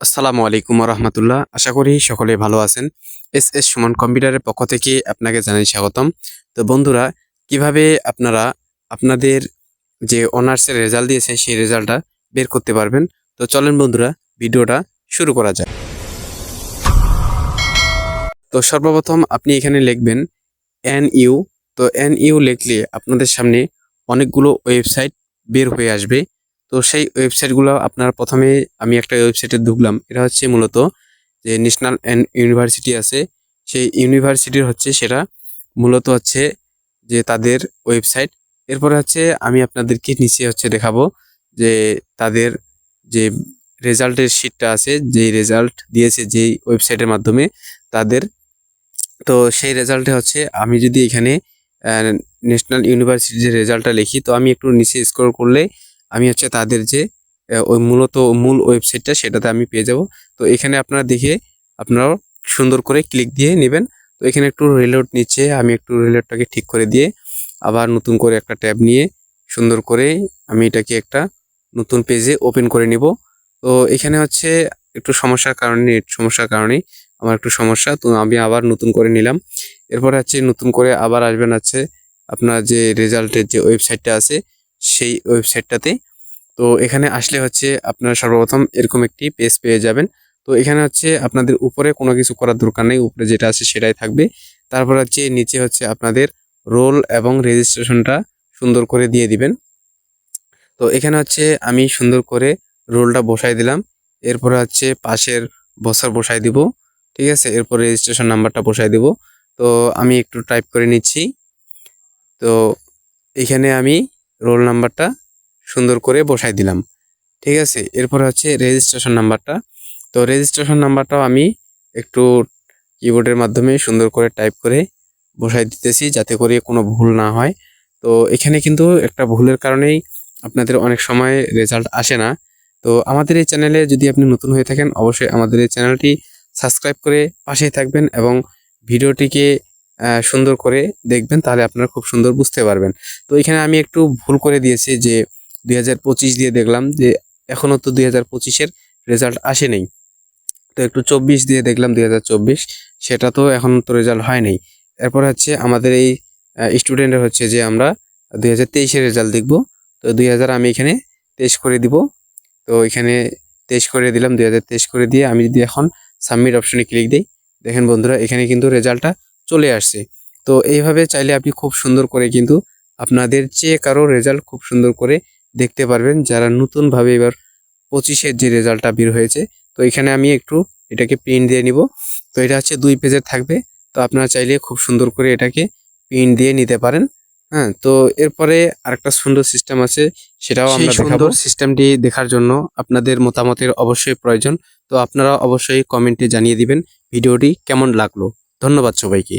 আসসালামু আলাইকুম রহমতুল্লাহ আশা করি সকলে ভালো আছেন। এস এস সুমন কম্পিউটারের পক্ষ থেকে আপনাকে জানাই স্বাগতম। তো বন্ধুরা, কীভাবে আপনারা আপনাদের যে অনার্সের রেজাল্ট দিয়েছে সেই রেজাল্টটা বের করতে পারবেন? তো চলেন বন্ধুরা, ভিডিওটা শুরু করা যাক। তো সর্বপ্রথম আপনি এখানে লিখবেন এন ইউ তো এন ইউ লিখলে আপনাদের সামনে অনেকগুলো ওয়েবসাইট বের হয়ে আসবে। তো সেই ওয়েবসাইটগুলো আপনার প্রথমে আমি একটা ওয়েবসাইটে ঢুকলাম। এটা হচ্ছে মূলত যে ন্যাশনাল অ্যান্ড ইউনিভার্সিটি আছে। সেই ইউনিভার্সিটির হচ্ছে সেটা মূলত হচ্ছে যে তাদের ওয়েবসাইট এরপরে হচ্ছে আমি আপনাদেরকে নিচে হচ্ছে দেখাবো যে তাদের যে রেজাল্টের শিটটা আছে, যেই রেজাল্ট দিয়েছে যেই ওয়েবসাইটের মাধ্যমে তাদের। তো সেই রেজাল্টে হচ্ছে আমি যদি এখানে ন্যাশনাল ইউনিভার্সিটির যে রেজাল্টটা লিখি, তো আমি একটু নিচে স্ক্রল করলে আমি হচ্ছে তাদের যে ওই মূলত মূল ওয়েবসাইটটা সেটাতে আমি পেয়ে যাব। তো এখানে আপনারা দেখে আপনারাও সুন্দর করে ক্লিক দিয়ে নেবেন। তো এখানে একটু রিলোড নিচ্ছে, আমি একটু রিলোডটাকে ঠিক করে দিয়ে আবার নতুন করে একটা ট্যাব নিয়ে সুন্দর করে আমি এটাকে একটা নতুন পেজে ওপেন করে নিব। তো এখানে হচ্ছে একটু সমস্যার কারণে, নেট সমস্যার কারণে আমার একটু সমস্যা, তো আমি আবার নতুন করে নিলাম। এরপরে হচ্ছে নতুন করে আবার আসবেন হচ্ছে আপনার যে রেজাল্টের যে ওয়েবসাইটটা আছে সেই ওয়েবসাইটটাতে তো এখানে আসলে হচ্ছে আপনারা সর্বপ্রথম এরকম একটি পেজ পেয়ে যাবেন। তো এখানে হচ্ছে আপনাদের উপরে কোনো কিছু করার দরকার নেই, উপরে যেটা আছে সেটাই থাকবে। তারপর হচ্ছে নিচে হচ্ছে আপনাদের রোল এবং রেজিস্ট্রেশনটা সুন্দর করে দিয়ে দিবেন। তো এখানে হচ্ছে আমি সুন্দর করে রোলটা বসাই দিলাম। এরপরে হচ্ছে পাশের বছর বসাই দিব, ঠিক আছে? এরপর রেজিস্ট্রেশন নাম্বারটা বসাই দিব। তো আমি একটু টাইপ করে নিচ্ছি। তো এখানে আমি রোল নাম্বারটা সুন্দর করে বসাই দিলাম। ঠিক আছে? এরপর হচ্ছে রেজিস্ট্রেশন নাম্বারটা। তো রেজিস্ট্রেশন নাম্বারটাও আমি একটু কিবোর্ডের মাধ্যমে সুন্দর করে টাইপ করে বসাই দিতেছি যাতে করে কোনো ভুল না হয়। তো এখানে কিন্তু একটা ভুলের কারণেই আপনাদের অনেক সময় রেজাল্ট আসে না। তো আমাদের এই চ্যানেলে যদি আপনি নতুন হয়ে থাকেন, অবশ্যই আমাদের এই চ্যানেলটি সাবস্ক্রাইব করে পাশেই থাকবেন এবং ভিডিওটিকে সুন্দর করে দেখবেন, তাহলে আপনারা খুব সুন্দর বুঝতে পারবেন। তো এখানে আমি একটু ভুল করে দিয়েছি যে দুই হাজার পঁচিশ দিয়ে দেখলাম যে এখনও তো দুই হাজার পঁচিশের রেজাল্ট আসেনি। তো একটু চব্বিশ দিয়ে দেখলাম দুই হাজার চব্বিশ, সেটা তো এখন তো রেজাল্ট হয়নি। এরপর হচ্ছে আমাদের এই স্টুডেন্টের হচ্ছে যে আমরা দুই হাজার তেইশের রেজাল্ট দেখব। তো দুই হাজার আমি এখানে তেইশ করে দিব। তো এখানে তেইশ করে দিলাম, দুই হাজার তেইশ করে দিয়ে আমি যদি এখন সাবমিট অপশনে ক্লিক দিই, দেখেন বন্ধুরা, এখানে কিন্তু রেজাল্টটা চলে আসছে। তো এইভাবে চাইলে আপনি খুব সুন্দর করে কিন্তু আপনাদের যে কারও রেজাল্ট খুব সুন্দর করে দেখতে পারবেন। যারা নতুনভাবে এবার পঁচিশের যে রেজাল্টটা বের হয়েছে তো এখানে আমি একটু এটাকে প্রিন্ট দিয়ে নিব। তো এটা হচ্ছে দুই পেজের থাকবে। তো আপনারা চাইলে খুব সুন্দর করে এটাকে প্রিন্ট দিয়ে নিতে পারেন। হ্যাঁ তো এরপরে আরেকটা সুন্দর সিস্টেম আছে সেটাও আমরা সুন্দর সিস্টেমটি দেখার জন্য আপনাদের মতামতের অবশ্যই প্রয়োজন। তো আপনারা অবশ্যই কমেন্টে জানিয়ে দিবেন। ভিডিওটি কেমন লাগল? ধন্যবাদ সবাইকে।